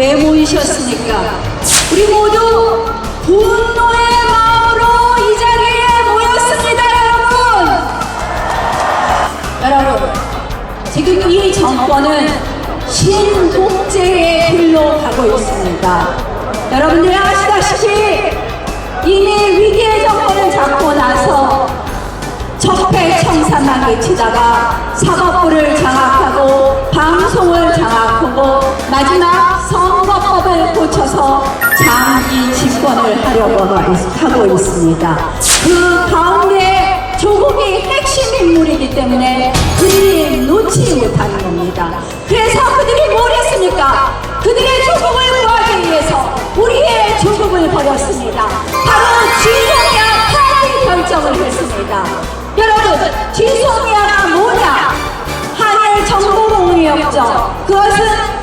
왜 모이셨습니까? 우리 모두 분노의 마음으로 이 자리에 모였습니다, 여러분! 여러분, 지금 이 정권은 신독재의 길로 가고 있습니다. 여러분들 아시다시피 이미 위기의 정권을 잡고 나서 적폐 청산하게 치다가 사법부를 장악하고 방송을 장악하고 마지막 하려고 하고 있습니다. 그 가운데 조국이 핵심 인물이기 때문에 그들이 놓지 못하는 겁니다. 그래서 그들이 뭘 했습니까? 그들의 조국을 구하기 위해서 우리의 조국을 버렸습니다. 바로 진성이야 파리 결정을 했습니다. 여러분, 진성이야가 뭐냐? 한일 정보공유협정. 그것은